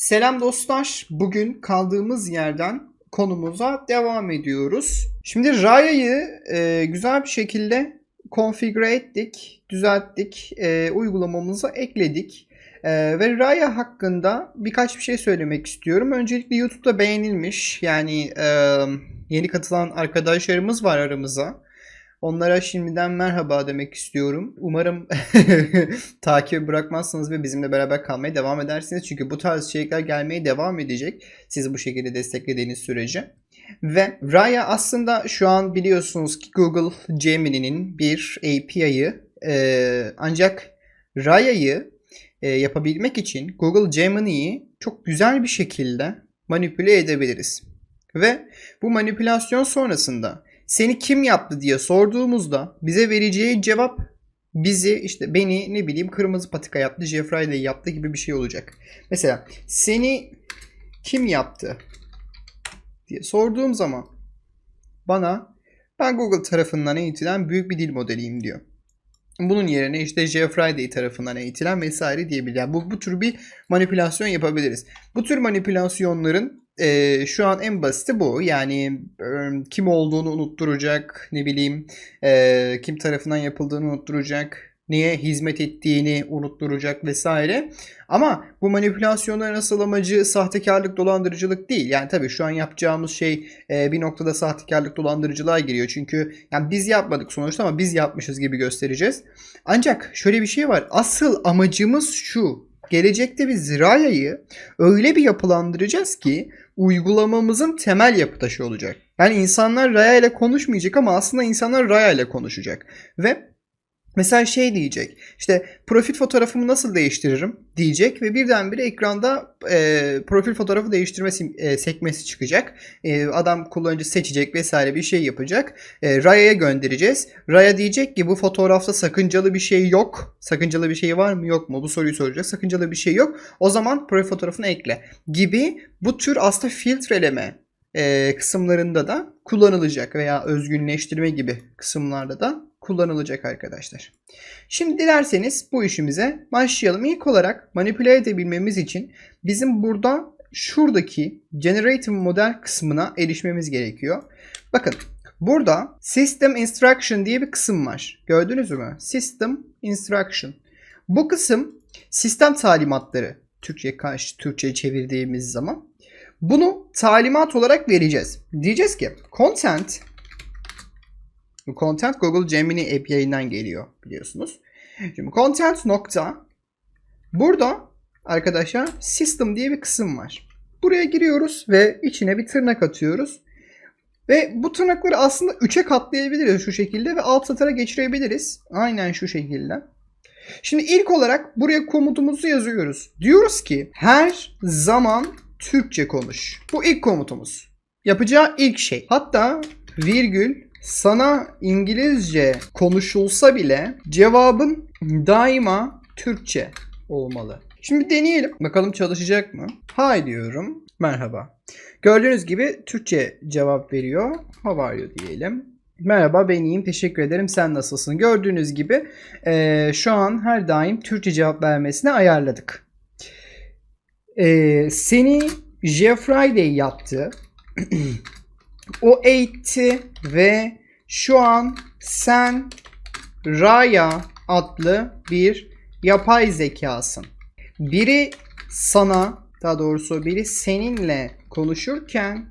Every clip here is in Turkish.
Selam dostlar. Bugün kaldığımız yerden konumuza devam ediyoruz. Şimdi Raya'yı e, güzel bir şekilde konfigüre ettik, düzelttik, e, uygulamamıza ekledik. E, ve Raya hakkında birkaç bir şey söylemek istiyorum. Öncelikle YouTube'da beğenilmiş. Yani e, yeni katılan arkadaşlarımız var aramıza. Onlara şimdiden merhaba demek istiyorum. Umarım takip bırakmazsınız ve bizimle beraber kalmaya devam edersiniz. Çünkü bu tarz içerikler gelmeye devam edecek. Sizi bu şekilde desteklediğiniz sürece. Ve Raya aslında şu an biliyorsunuz ki Google Gemini'nin bir API'yi e, ancak Raya'yı e, yapabilmek için Google Gemini'yi çok güzel bir şekilde manipüle edebiliriz. Ve bu manipülasyon sonrasında seni kim yaptı diye sorduğumuzda bize vereceği cevap bizi işte beni ne bileyim kırmızı patika yaptı, Jeffrey Riley yaptı gibi bir şey olacak. Mesela seni kim yaptı diye sorduğum zaman bana ben Google tarafından eğitilen büyük bir dil modeliyim diyor. Bunun yerine işte Jeff Friday tarafından eğitilen vesaire diyebilir. Yani bu, bu tür bir manipülasyon yapabiliriz. Bu tür manipülasyonların e, şu an en basiti bu. Yani e, kim olduğunu unutturacak, ne bileyim e, kim tarafından yapıldığını unutturacak, neye hizmet ettiğini unutturacak vesaire. Ama bu manipülasyonların asıl amacı sahtekarlık, dolandırıcılık değil. Yani tabii şu an yapacağımız şey e, bir noktada sahtekarlık, dolandırıcılığa giriyor. Çünkü yani biz yapmadık sonuçta ama biz yapmışız gibi göstereceğiz. Ancak şöyle bir şey var. Asıl amacımız şu. Gelecekte biz Raya'yı öyle bir yapılandıracağız ki uygulamamızın temel yapı taşı olacak. Yani insanlar Raya ile konuşmayacak ama aslında insanlar Raya ile konuşacak. Ve Mesela şey diyecek işte profil fotoğrafımı nasıl değiştiririm diyecek ve birdenbire ekranda e, profil fotoğrafı değiştirme e, sekmesi çıkacak. E, adam kullanıcı seçecek vesaire bir şey yapacak. E, Raya'ya göndereceğiz. Raya diyecek ki bu fotoğrafta sakıncalı bir şey yok. Sakıncalı bir şey var mı yok mu bu soruyu soracak. Sakıncalı bir şey yok. O zaman profil fotoğrafını ekle gibi bu tür aslında filtreleme e, kısımlarında da kullanılacak veya özgünleştirme gibi kısımlarda da kullanılacak arkadaşlar. Şimdi dilerseniz bu işimize başlayalım. İlk olarak manipüle edebilmemiz için bizim burada şuradaki generative model kısmına erişmemiz gerekiyor. Bakın burada system instruction diye bir kısım var. Gördünüz mü? System instruction. Bu kısım sistem talimatları. Türkçe karşı Türkçe çevirdiğimiz zaman bunu talimat olarak vereceğiz. Diyeceğiz ki content bu content Google Gemini API'den geliyor biliyorsunuz. Şimdi content nokta burada arkadaşlar system diye bir kısım var. Buraya giriyoruz ve içine bir tırnak atıyoruz. Ve bu tırnakları aslında 3'e katlayabiliriz şu şekilde ve alt satıra geçirebiliriz. Aynen şu şekilde. Şimdi ilk olarak buraya komutumuzu yazıyoruz. Diyoruz ki her zaman Türkçe konuş. Bu ilk komutumuz. Yapacağı ilk şey. Hatta virgül sana İngilizce konuşulsa bile cevabın daima Türkçe olmalı. Şimdi deneyelim. Bakalım çalışacak mı? Hay diyorum. Merhaba. Gördüğünüz gibi Türkçe cevap veriyor. How are you diyelim. Merhaba ben iyiyim teşekkür ederim sen nasılsın? Gördüğünüz gibi e, şu an her daim Türkçe cevap vermesine ayarladık. E, seni Jeff Friday yaptı. O eğitti ve şu an sen Raya adlı bir yapay zekasın. Biri sana daha doğrusu biri seninle konuşurken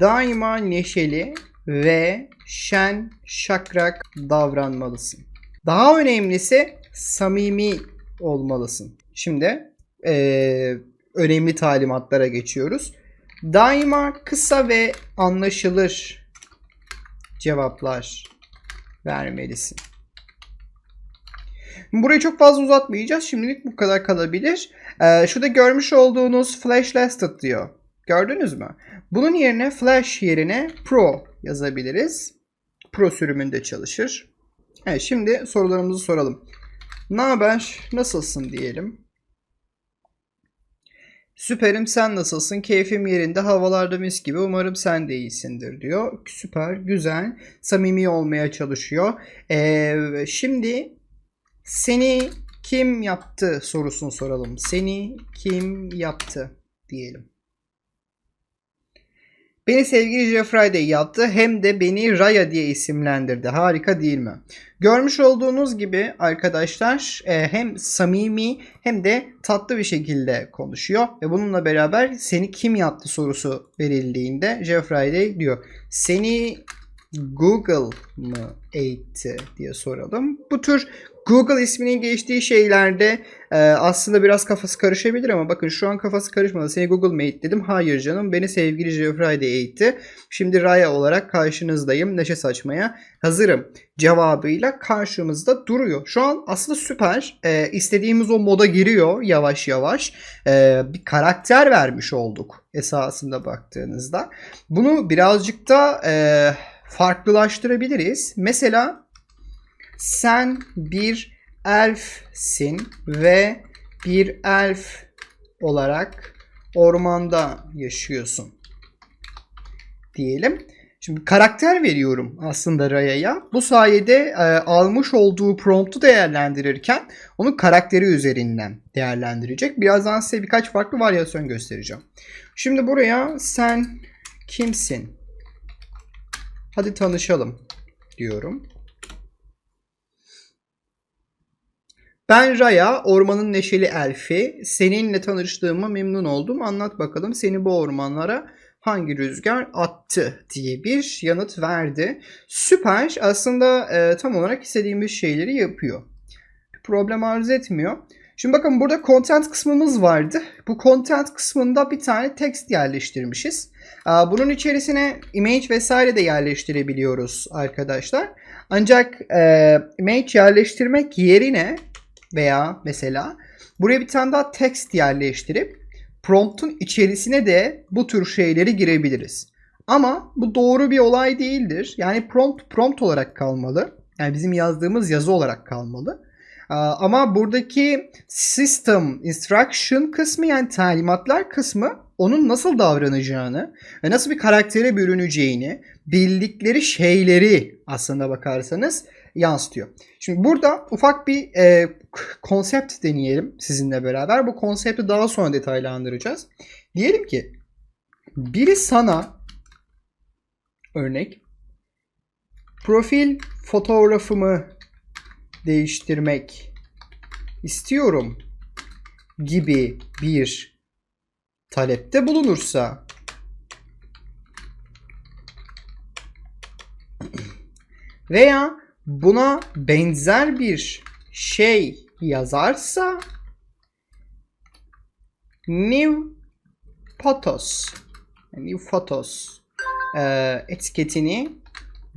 daima neşeli ve şen şakrak davranmalısın. Daha önemlisi samimi olmalısın. Şimdi ee, önemli talimatlara geçiyoruz. Daima kısa ve anlaşılır cevaplar vermelisin. Burayı çok fazla uzatmayacağız. Şimdilik bu kadar kalabilir. Ee, şurada görmüş olduğunuz Flash Lasted diyor. Gördünüz mü? Bunun yerine Flash yerine Pro yazabiliriz. Pro sürümünde çalışır. Evet şimdi sorularımızı soralım. Ne haber? Nasılsın diyelim. Süperim sen nasılsın? Keyfim yerinde. Havalarda mis gibi. Umarım sen de iyisindir diyor. Süper. Güzel. Samimi olmaya çalışıyor. Ee, şimdi seni kim yaptı sorusunu soralım. Seni kim yaptı diyelim. Beni sevgili Jeffrey yaptı hem de beni Raya diye isimlendirdi. Harika değil mi? Görmüş olduğunuz gibi arkadaşlar e, hem samimi hem de tatlı bir şekilde konuşuyor. Ve bununla beraber seni kim yaptı sorusu verildiğinde Jeffrey diyor. Seni Google mı eğitti diye soralım. Bu tür Google isminin geçtiği şeylerde e, aslında biraz kafası karışabilir ama bakın şu an kafası karışmadı. Seni Google eğitti dedim. Hayır canım beni sevgili Jeffrey de eğitti. Şimdi Raya olarak karşınızdayım. Neşe saçmaya hazırım cevabıyla karşımızda duruyor. Şu an aslında süper. E, istediğimiz o moda giriyor yavaş yavaş. E, bir karakter vermiş olduk esasında baktığınızda. Bunu birazcık da e, farklılaştırabiliriz. Mesela sen bir elfsin ve bir elf olarak ormanda yaşıyorsun diyelim. Şimdi karakter veriyorum aslında Raya'ya. Bu sayede e, almış olduğu promptu değerlendirirken onun karakteri üzerinden değerlendirecek. Birazdan size birkaç farklı varyasyon göstereceğim. Şimdi buraya sen kimsin? Hadi tanışalım diyorum. Ben Raya, ormanın neşeli elfi. Seninle tanıştığıma memnun oldum. Anlat bakalım seni bu ormanlara hangi rüzgar attı diye bir yanıt verdi. Süper. Aslında e, tam olarak istediğimiz şeyleri yapıyor. Problem arz etmiyor. Şimdi bakın burada content kısmımız vardı. Bu content kısmında bir tane text yerleştirmişiz. Bunun içerisine image vesaire de yerleştirebiliyoruz arkadaşlar. Ancak e, image yerleştirmek yerine veya mesela buraya bir tane daha text yerleştirip promptun içerisine de bu tür şeyleri girebiliriz. Ama bu doğru bir olay değildir. Yani prompt prompt olarak kalmalı. Yani bizim yazdığımız yazı olarak kalmalı. Ama buradaki system instruction kısmı yani talimatlar kısmı onun nasıl davranacağını ve nasıl bir karaktere bürüneceğini bildikleri şeyleri aslında bakarsanız yansıtıyor. Şimdi burada ufak bir e, konsept deneyelim sizinle beraber. Bu konsepti daha sonra detaylandıracağız. Diyelim ki biri sana örnek profil fotoğrafımı değiştirmek istiyorum gibi bir talepte bulunursa veya buna benzer bir şey yazarsa new photos new photos e, etiketini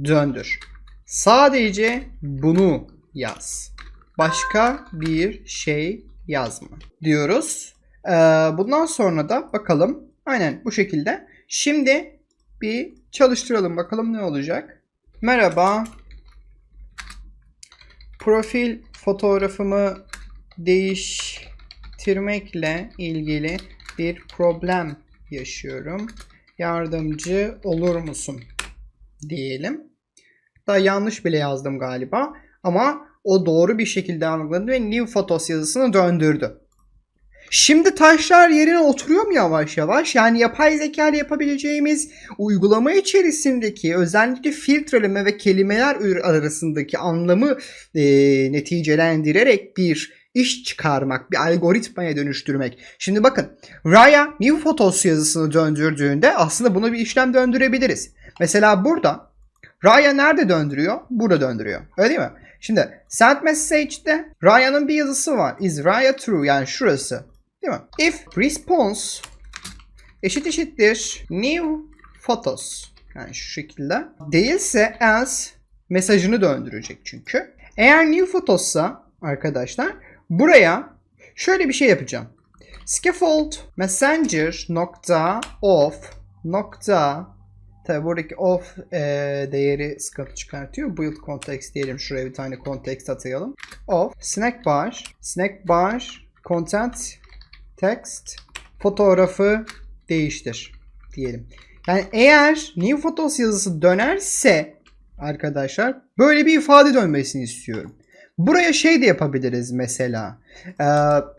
döndür. Sadece bunu yaz. Başka bir şey yazma diyoruz. Ee, bundan sonra da bakalım. Aynen bu şekilde. Şimdi bir çalıştıralım bakalım ne olacak. Merhaba. Profil fotoğrafımı değiştirmekle ilgili bir problem yaşıyorum. Yardımcı olur musun? Diyelim. Daha yanlış bile yazdım galiba. Ama o doğru bir şekilde algıladı ve new photos yazısını döndürdü. Şimdi taşlar yerine oturuyor mu yavaş yavaş? Yani yapay zeka ile yapabileceğimiz uygulama içerisindeki özellikle filtreleme ve kelimeler arasındaki anlamı e, neticelendirerek bir iş çıkarmak, bir algoritmaya dönüştürmek. Şimdi bakın Raya New Photos yazısını döndürdüğünde aslında bunu bir işlem döndürebiliriz. Mesela burada Raya nerede döndürüyor? Burada döndürüyor. Öyle değil mi? Şimdi send message'de Raya'nın bir yazısı var. Is Raya true? Yani şurası. Değil mi? If response eşit eşittir new photos. Yani şu şekilde. Değilse else mesajını döndürecek çünkü. Eğer new photossa arkadaşlar buraya şöyle bir şey yapacağım. Scaffold messenger nokta off nokta Tabi buradaki of e, değeri sıkıntı çıkartıyor. Build context diyelim. Şuraya bir tane context atayalım. Of snack bar snack bar content text fotoğrafı değiştir diyelim. Yani eğer new photos yazısı dönerse arkadaşlar böyle bir ifade dönmesini istiyorum. Buraya şey de yapabiliriz mesela. Ee,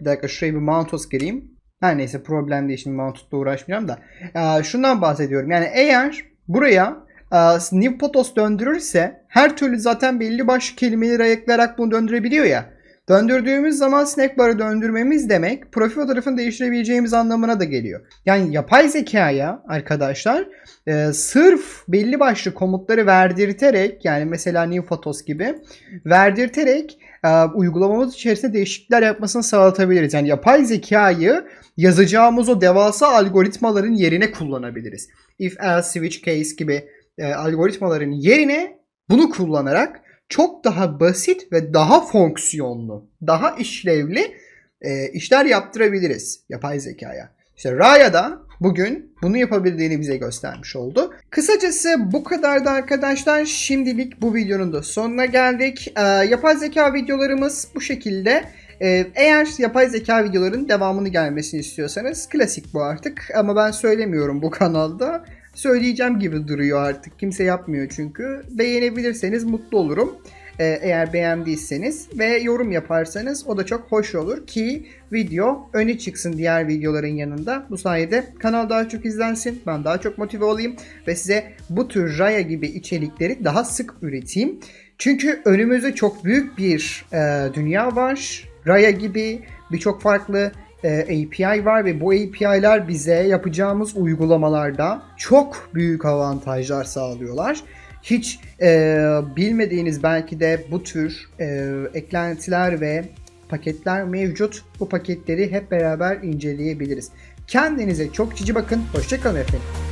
bir dakika şuraya bir Mountos gireyim. Her neyse problem değil şimdi Mountos'la uğraşmayacağım da. Ee, şundan bahsediyorum. Yani eğer buraya e, New Potos döndürürse her türlü zaten belli başlı kelimeleri ayıklayarak bunu döndürebiliyor ya. Döndürdüğümüz zaman snack bar'ı döndürmemiz demek profil fotoğrafını değiştirebileceğimiz anlamına da geliyor. Yani yapay zekaya arkadaşlar e, sırf belli başlı komutları verdirterek yani mesela New Photos gibi verdirterek e, uygulamamız içerisinde değişiklikler yapmasını sağlatabiliriz. Yani yapay zekayı yazacağımız o devasa algoritmaların yerine kullanabiliriz. If else switch case gibi e, algoritmaların yerine bunu kullanarak çok daha basit ve daha fonksiyonlu, daha işlevli e, işler yaptırabiliriz yapay zekaya. İşte Raya da bugün bunu yapabildiğini bize göstermiş oldu. Kısacası bu kadardı arkadaşlar. Şimdilik bu videonun da sonuna geldik. Ee, yapay zeka videolarımız bu şekilde. Ee, eğer yapay zeka videoların devamını gelmesini istiyorsanız klasik bu artık ama ben söylemiyorum bu kanalda. Söyleyeceğim gibi duruyor artık. Kimse yapmıyor çünkü. Beğenebilirseniz mutlu olurum. Ee, eğer beğendiyseniz ve yorum yaparsanız o da çok hoş olur ki video öne çıksın diğer videoların yanında. Bu sayede kanal daha çok izlensin, ben daha çok motive olayım ve size bu tür Raya gibi içerikleri daha sık üreteyim. Çünkü önümüzde çok büyük bir e, dünya var. Raya gibi birçok farklı e, API var ve bu API'ler bize yapacağımız uygulamalarda çok büyük avantajlar sağlıyorlar. Hiç e, bilmediğiniz belki de bu tür e, eklentiler ve paketler mevcut. Bu paketleri hep beraber inceleyebiliriz. Kendinize çok cici bakın. Hoşçakalın efendim.